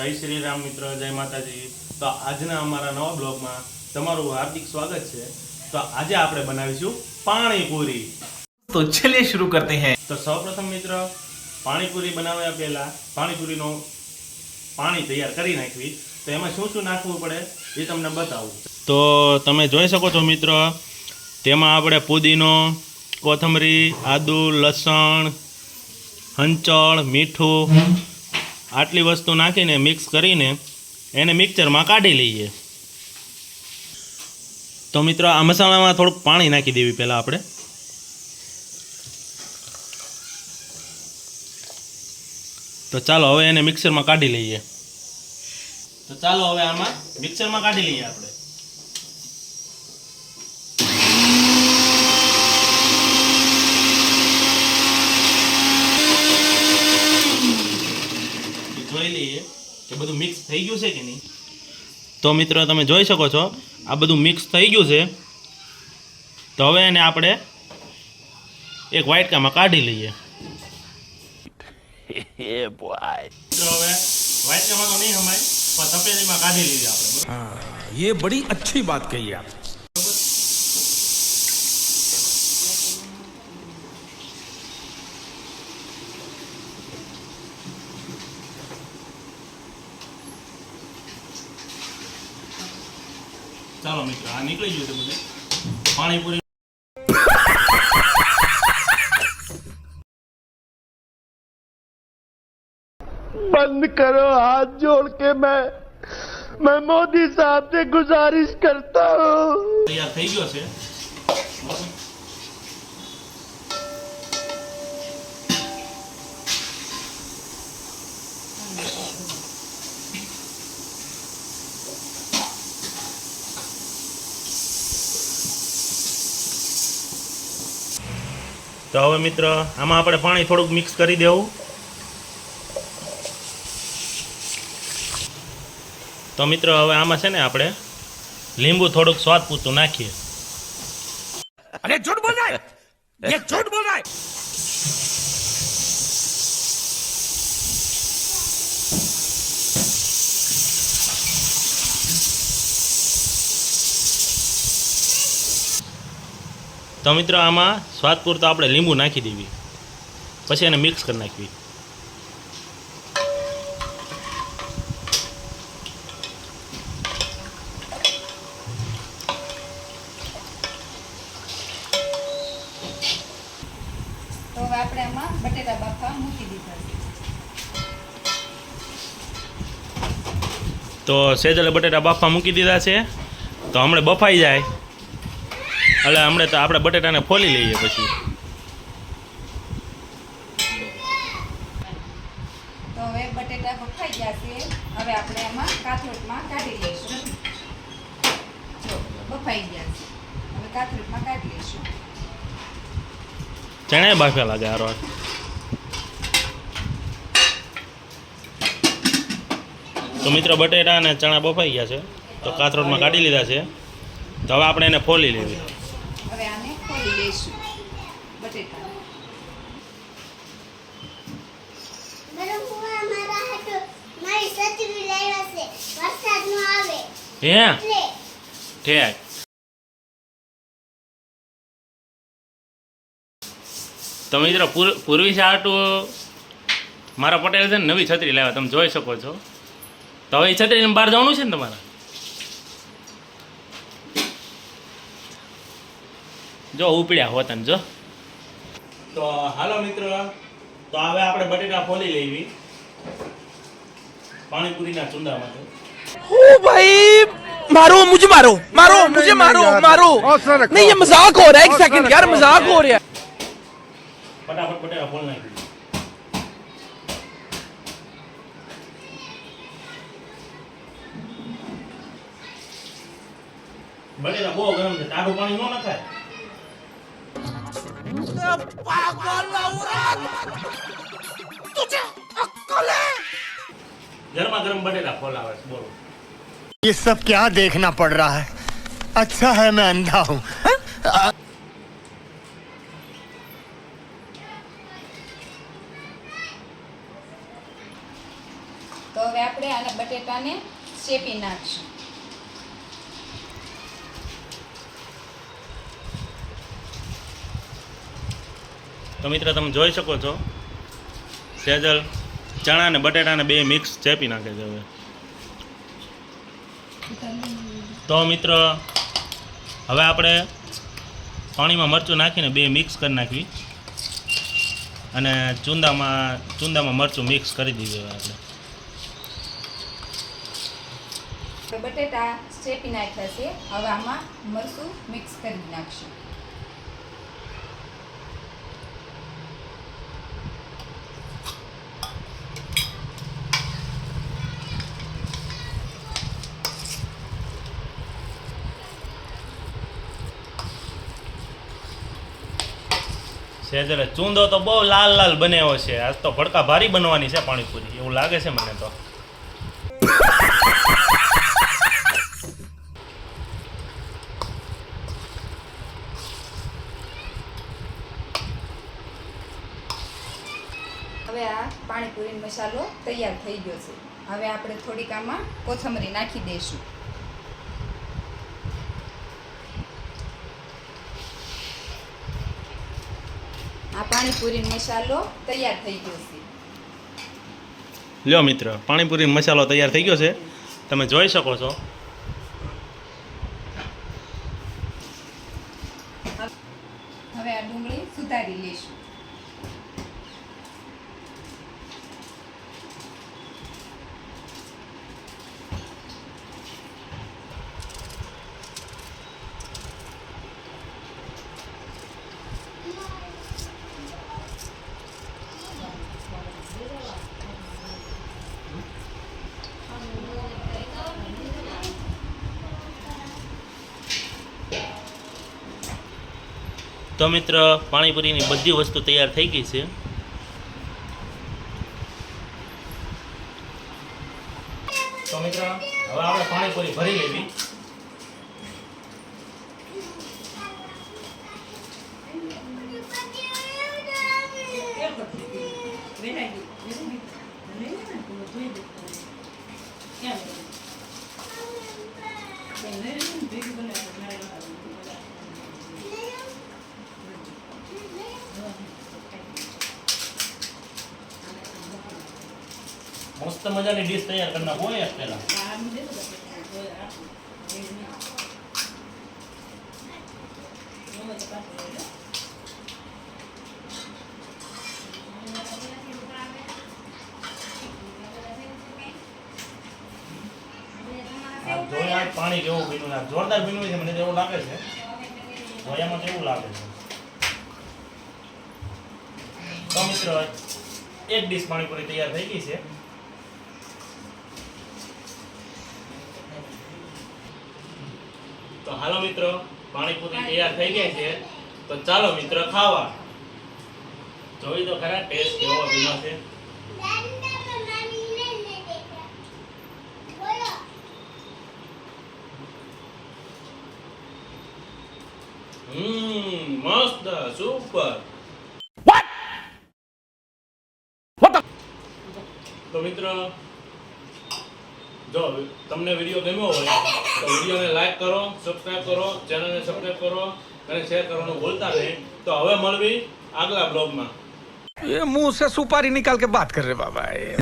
જય શ્રી રામ મિત્રો જય માતાજી. તો આજના અમારા નવા બ્લોગમાં તમારું હાર્દિક સ્વાગત છે. તો આજે આપણે બનાવીશું પાણીપુરી. તો ચલે શરૂ કરતે હૈ. તો સૌપ્રથમ મિત્ર પાણીપુરી બનાવ્યા પહેલા પાણીપુરીનો પાણી તૈયાર કરી નાખવી. તો એમાં શું શું નાખવું પડે એ તમને બતાવું. તો તમે જોઈ શકો છો મિત્ર તેમાં આપણે પુદીનો કોથમરી આદુ લસણ હંચળ મીઠું આટલી વસ્તુ નાખીને મિક્સ કરીને એને મિક્સરમાં કાઢી લઈએ. તો મિત્રો આ મસાલામાં થોડુંક પાણી નાખી દેવી પહેલાં આપણે. તો ચાલો હવે એને મિક્સરમાં કાઢી લઈએ. તો ચાલો હવે આમાં મિક્સરમાં કાઢી લઈએ આપણે જોઈ લઈએ કે બધું મિક્સ થઈ ગયું છે કે નહીં તો મિત્રો તમે જોઈ શકો છો આ બધું મિક્સ થઈ ગયું છે તો હવે એને આપણે એક વાટકામાં કાઢી લઈએ મિત્રો હવે વાટકામાં તો નહીં હમાય પણ તપેલીમાં કાઢી લીધી આપણે બરાબર? ये बड़ी अच्छी बात कही आप ચાલો મિત્રો આ નીકળી ગયું છે બધું પાણીપુરી बंद करो हाथ जोड़ के मैं मैं मोदी साहब से गुजारिश करता हूँ તૈયાર થઈ ગયો છે તો હવે મિત્ર, આમાં આપણે પાણી થોડુંક મિક્સ કરી દેવું. તો મિત્ર, હવે આમાં છે ને આપણે લીંબુ થોડુંક સ્વાદ પૂરતું નાખીએ. અરે ઝૂઠ બોલાય! ઝૂઠ બોલાય! તો મિત્ર આમાં સ્વાદ પૂરતો આપણે લીંબુ નાખી દેવી. પછી એને મિક્સ કરી નાખવી. તો હવે આપણે આમાં બટેટા બાફવા મૂકી દીધા તો સેજલે બટેટા બાફા મૂકી દીધા છે. તો હમણાં બફાઈ જાય. એટલે હમણાં તો આપણે બટેટાને ફોલી લઈએ પછી. તો હવે બટેટા બફાઈ ગયા છે. હવે આપણે આમાં કાથરોટમાં કાઢી લઈશું. જો બફાઈ ગયા છે. હવે કાથરોટમાં કાઢી લઈશું. ચણા બાફા લાગે હારો તો મિત્રો બટેટા અને ચણા બફાઈ ગયા છે. તો કાથરોટમાં કાઢી લીધા છે. તો હવે આપણે એને ફોલી લેવી. લઈશું બટેટા. હે? ઠેક તો મિત્ર પૂર- પૂર્વી શાટું મારા પટેલ છે ને નવી છત્રી લાવ્યા તમે જોઈ શકો છો. તો હવે એ છત્રીને બહાર જવાનું છે ને તમારે? જો ઉપડ્યા હોત ને જો તો હાલો મિત્ર તો હવે આપણે બટેટા ફોલી લેવી પાણીપુરીના ચુંદામાંથી ओ भाई मारो मुझे मारो मारो मुझे मारो मारो नहीं ये मजाक हो रहा है एक सेकंड यार मजाक हो रहा है ફટાફટ બટેટા ફોલ નાખી બટેટા બહુ ગરમ છે ટાઢું પાણી ન નખાય ગરમા ગરમ બટેટા ફોલાવે છે બોલો ये सब क्या देखना पड़ रहा है अच्छा है मैं अंधा हूँ તો હવે આપણે આને બટેટાને શેપી નાખશું તો મિત્રો, તમે જોઈ શકો છો. સેજલ, ચણા અને બટેટાને બે મિક્સ ચેપી નાખે છે હવે. તો મિત્ર, હવે આપણે પાણીમાં મરચું નાખીને બે મિક્સ કરી નાખવી. અને ચૂંદામાં ચૂંદામાં મરચું મિક્સ કરી દીધું આપણે. બટેટા ચેપી નાખ્યા છે. હવે આમાં મરચું મિક્સ કરી નાખશું. સેજલે ચૂંદો તો બહુ લાલ લાલ બન્યો છે. આજ તો ભડકા ભારી બનવાની છે પાણીપુરી. એવું લાગે છે મને તો. હવે આ પાણીપુરી મસાલો તૈયાર થઈ ગયો છે. હવે આપણે થોડીક આમાં કોથમરી નાખી દઈશું. આ પાણીપુરી મસાલો તૈયાર થઈ ગયો છે. લ્યો મિત્ર પાણીપુરી મસાલો તૈયાર થઈ ગયો છે. તમે જોઈ શકો છો. હવે આ ડુંગળી સુધારી લઈશું. તો મિત્ર, પાણીપુરીની બધી વસ્તુ તૈયાર થઈ ગઈ છે. તો મિત્ર, હવે આપણે પાણીપુરી ભરી લેવી. મસ્ત મજાની ડીશ તૈયાર કરી નાખો યાર પહેલા. પાણી કેવું ભીનું લાગે. જોરદાર ભીનું છે, મને એવું લાગે છે. જોયામાં કેવું લાગે છે. તો મિત્રો, એક ડીશ પાણીપુરી તૈયાર થઈ ગઈ છે. તો હાલો મિત્રો પાણીપુરી તૈયાર થઈ ગઈ છે. તો ચાલો મિત્રો ખાવા જોઈ તો ખરા ટેસ્ટ કેવો ભીનો છે. હમ મસ્ત સુપર તો મિત્રો જો તમને વિડીયો ગમ્યો હોય તો વિડીયોને લાઈક કરો સબસ્ક્રાઇબ કરો ચેનલને સબસ્ક્રાઇબ કરો અને શેર કરવાનું ભૂલતા નહીં તો હવે મળવી આગલા બ્લોગમાં ये मुंह से सुपारी निकाल के बात कर रहे बाबा ये